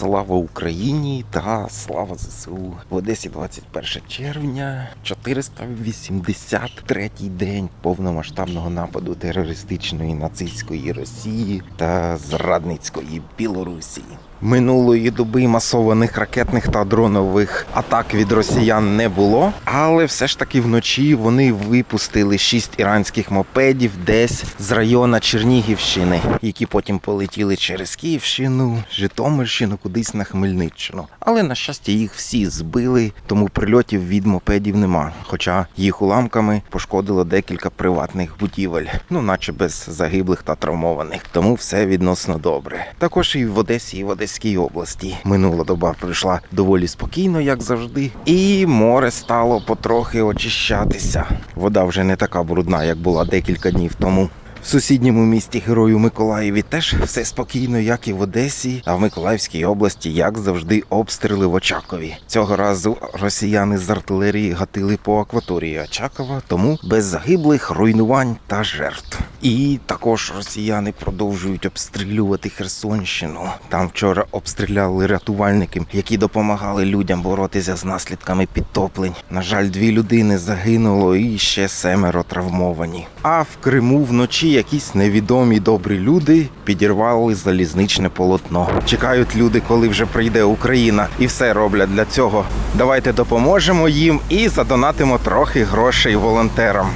Слава Україні та слава ЗСУ. В Одесі 21 червня, 483-й день повномасштабного нападу терористичної нацистської Росії та зрадницької Білорусі. Минулої доби масованих ракетних та дронових атак від росіян не було, але все ж таки вночі вони випустили шість іранських мопедів десь з района Чернігівщини, які потім полетіли через Київщину, Житомирщину, кудись на Хмельниччину. Але на щастя їх всі збили, тому прильотів від мопедів нема. Хоча їх уламками пошкодило декілька приватних будівель, ну наче без загиблих та травмованих. Тому все відносно добре. Також і в Одесі, і в Одеській області минула доба пройшла доволі спокійно, як завжди, і море стало потрохи очищатися. Вода вже не така брудна, як була декілька днів тому. В сусідньому місті Герою Миколаєві теж все спокійно, як і в Одесі, а в Миколаївській області, як завжди, обстріли в Очакові. Цього разу росіяни з артилерії гатили по акваторії Очакова, тому без загиблих, руйнувань та жертв. І також росіяни продовжують обстрілювати Херсонщину. Там вчора обстріляли рятувальники, які допомагали людям боротися з наслідками підтоплень. На жаль, дві людини загинуло і ще семеро травмовані. А в Криму вночі якісь невідомі добрі люди підірвали залізничне полотно. Чекають люди, коли вже прийде Україна, і все роблять для цього. Давайте допоможемо їм і задонатимо трохи грошей волонтерам.